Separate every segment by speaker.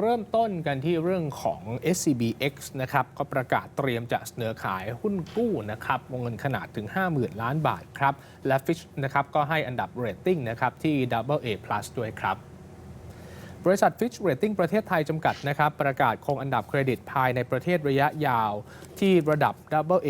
Speaker 1: เริ่มต้นกันที่เรื่องของ SCBX นะครับก็ประกาศเตรียมจะเสนอขายหุ้นกู้นะครับวงเงินขนาดถึง 50,000 ล้านบาทครับและ Fitch นะครับก็ให้อันดับเรตติ้งนะครับที่ Double A plus ด้วยครับ บริษัท Fitch Rating ประเทศไทยจำกัดนะครับประกาศคงอันดับเครดิตภายในประเทศระยะยาว ที่ระดับ Double A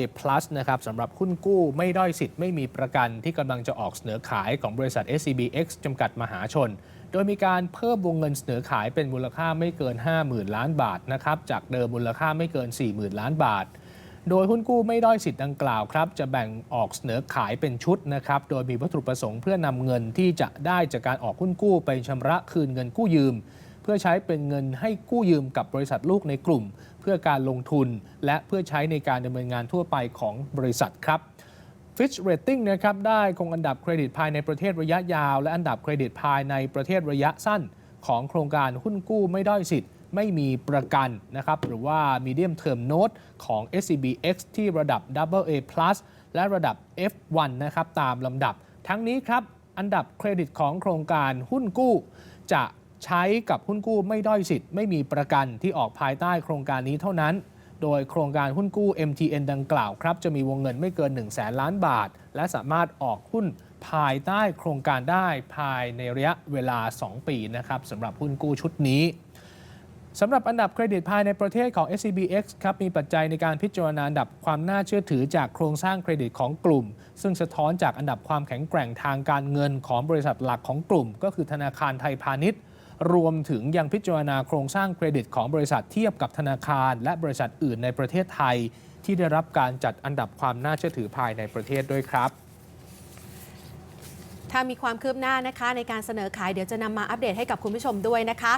Speaker 1: นะครับสำหรับหุ้นกู้ไม่ด้อยสิทธิ์ไม่มีประกันที่กำลังจะออกเสนอขายของบริษัท SCBX จำกัดมหาชน โดยมีการเพิ่มวงเงินเสนอขายเป็นมูลค่าไม่เกิน 50,000 ล้านบาทนะครับจากเดิมมูลค่าไม่เกิน 40,000 ล้านบาท โดยหุ้นกู้ไม่ด้อยสิทธิ์ดังกล่าวครับจะแบ่งออกเสนอขายเป็นชุดนะครับโดยมีวัตถุประสงค์เพื่อนำเงินที่จะได้จากการออกหุ้นกู้ไปชำระคืนเงินกู้ยืม เพื่อใช้เป็นเงินให้กู้ยืมกับบริษัทลูกในกลุ่ม เพื่อการลงทุน และเพื่อใช้ในการดำเนินงานทั่วไปของบริษัทครับ Fitch Rating นะครับได้คงอันดับเครดิตภายในประเทศระยะยาว และอันดับเครดิตภายในประเทศระยะสั้น ของโครงการหุ้นกู้ไม่ด้อยสิทธิ์ ไม่มีประกันนะครับหรือว่า Medium Term Note ของ SCBX ที่ระดับ Double A plus และระดับ F1 นะครับตามลำดับ ทั้งนี้ครับอันดับเครดิตของโครงการหุ้นกู้ จะใช้กับหุ้นกู้ไม่ด้อยสิทธิ์ ไม่มีประกันที่ออกภายใต้โครงการนี้เท่านั้นโดยโครงการหุ้นกู้ MTN ดังกล่าวครับ จะมีวงเงินไม่เกิน 1 0 0 0 0แสนล้านบาท และสามารถออกหุ้น ภายใต้โครงการได้ภายในระยะเวลา 2 ปีนะครับสำหรับหุ้นกู้ชุดนี้สำหรับอันดับเครดิตภายในประเทศของ SCBX ครับมีปัจจัยในการพิจารณาอันดับความน่าเชื่อถือจากโครงสร้างเครดิตของกลุ่ม ซึ่งสะท้อนจากอันดับความแข็งแกร่งทางการเงินของบริษัทหลักของกลุ่ม ก็คือธนาคารไทยพาณิชย์ รวมถึงยังพิจารณาโครงสร้างเครดิตของบริษัทเทียบกับธนาคาร และบริษัทอื่นในประเทศไทย ที่ได้รับการจัดอันดับความน่าเชื่อถือภายในประเทศด้วยครับ
Speaker 2: ถ้ามีความคืบหน้านะคะ ในการเสนอขายเดี๋ยวจะนำมาอัปเดตให้กับคุณผู้ชมด้วยนะคะ